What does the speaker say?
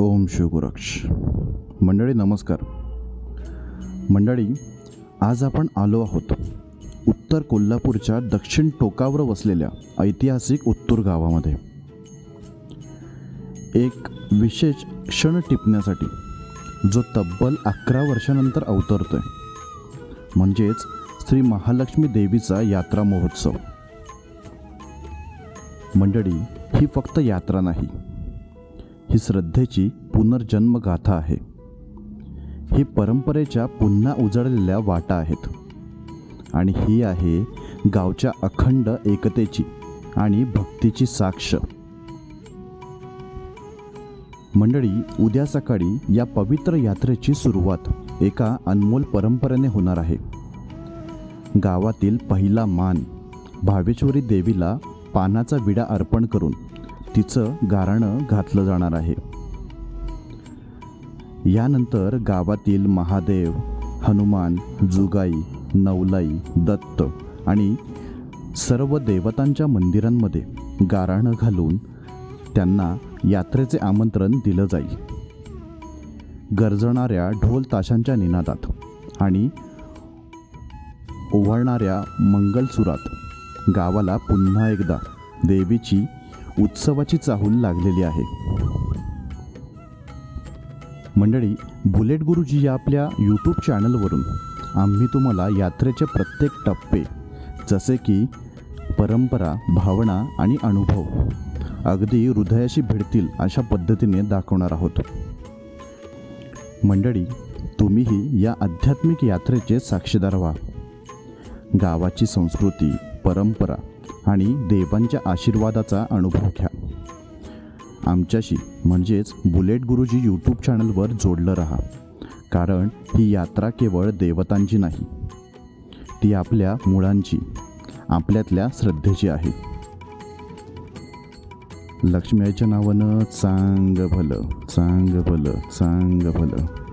ओम शिवगुरक्ष मंडळी नमस्कार. मंडळी आज आपण आलो आहोत उत्तर कोल्हापूरच्या दक्षिण टोकावर वसलेल्या ऐतिहासिक उत्तूर गावामध्ये. एक विशेष क्षण टिपण्यासाठी जो तब्बल अकरा वर्षानंतर अवतरतो आहे म्हणजेच श्री महालक्ष्मी देवीचा यात्रा महोत्सव. मंडळी ही फक्त यात्रा नाही ही श्रद्धेची पुनर्जन्मगाथा आहे. ही परंपरेच्या पुन्हा उजळलेल्या वाटा आहेत. आणि ही आहे गावच्या अखंड एकतेची आणि भक्तीची साक्ष. मंडळी उद्या सकाळी या पवित्र यात्रेची सुरुवात एका अनमोल परंपरेने होणार आहे. गावातील पहिला मान भावेश्वरी देवीला पानाचा विडा अर्पण करून तिचं गाराणं घातलं जाणार आहे. यानंतर गावातील महादेव हनुमान जुगाई नवलाई दत्त आणि सर्व देवतांच्या मंदिरांमध्ये गाराणं घालून त्यांना यात्रेचे आमंत्रण दिलं जाईल. गरजणाऱ्या ढोल ताशांच्या निनादात आणि ओवाळणाऱ्या मंगलसुरात गावाला पुन्हा एकदा देवीची उत्सवाची चाहूल लागलेली आहे. मंडळी बुलेट गुरुजी या आपल्या यूट्यूब चॅनलवरून आम्ही तुम्हाला यात्रेचे प्रत्येक टप्पे जसे की परंपरा भावना आणि अनुभव अगदी हृदयाशी भिडतील अशा पद्धतीने दाखवणार आहोत. मंडळी तुम्हीही या आध्यात्मिक यात्रेचे साक्षीदार व्हा. गावाची संस्कृती परंपरा आणि देवांच्या आशीर्वादाचा अनुभव घ्या. आमच्याशी म्हणजेच बुलेट गुरुजी यूट्यूब चॅनलवर जोडलं राहा. कारण ही यात्रा केवळ देवतांची नाही ती आपल्या मुळांची आपल्यातल्या श्रद्धेची आहे. लक्ष्मीच्या नावानं चांग भलं चांग भलं चांग भलं.